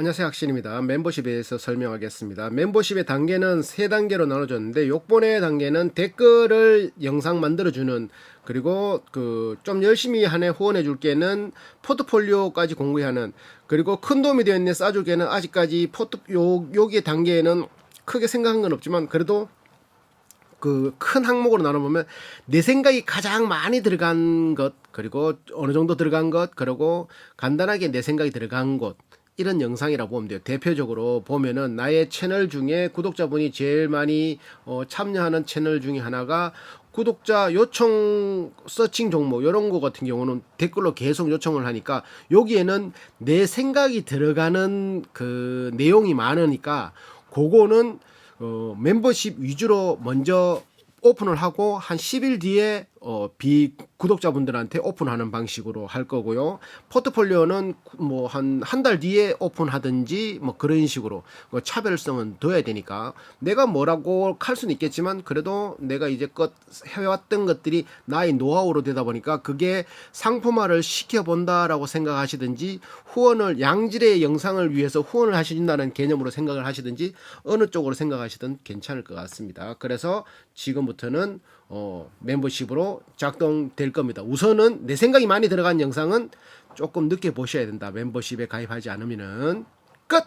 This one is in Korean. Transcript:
안녕하세요 학신입니다. 멤버십에 대해서 설명하겠습니다. 멤버십의 단계는 세 단계로 나눠졌는데 욕본의 단계는 댓글을 영상 만들어주는 그리고 그 좀 열심히 한해 후원해 줄 게는 포트폴리오까지 공개하는 그리고 큰 도움이 되었네 싸줄 게는 아직까지 포트 요 여기 단계에는 크게 생각한 건 없지만 그래도 그큰 항목으로 나눠보면 내 생각이 가장 많이 들어간 것 그리고 어느 정도 들어간 것 그리고 간단하게 내 생각이 들어간 것 이런 영상이라고 보면 돼요. 대표적으로 보면은 나의 채널 중에 구독자분이 제일 많이 어, 참여하는 채널 중에 하나가 구독자 요청 서칭 종목 이런 거 같은 경우는 댓글로 계속 요청을 하니까 여기에는 내 생각이 들어가는 그 내용이 많으니까 그거는 어, 멤버십 위주로 먼저 오픈을 하고 한 10일 뒤에 어, 비 구독자분들한테 오픈하는 방식으로 할 거고요. 포트폴리오는 뭐 한 한 달 뒤에 오픈하든지 뭐 그런 식으로 뭐 차별성은 둬야 되니까 내가 뭐라고 할 수는 있겠지만 그래도 내가 이제껏 해왔던 것들이 나의 노하우로 되다 보니까 그게 상품화를 시켜본다라고 생각하시든지 후원을 양질의 영상을 위해서 후원을 하신다는 개념으로 생각을 하시든지 어느 쪽으로 생각하시든 괜찮을 것 같습니다. 그래서 지금부터는 어, 멤버십 작동될 겁니다. 우선은 내 생각이 많이 들어간 영상은 조금 늦게 보셔야 된다. 멤버십에 가입하지 않으면은 끝.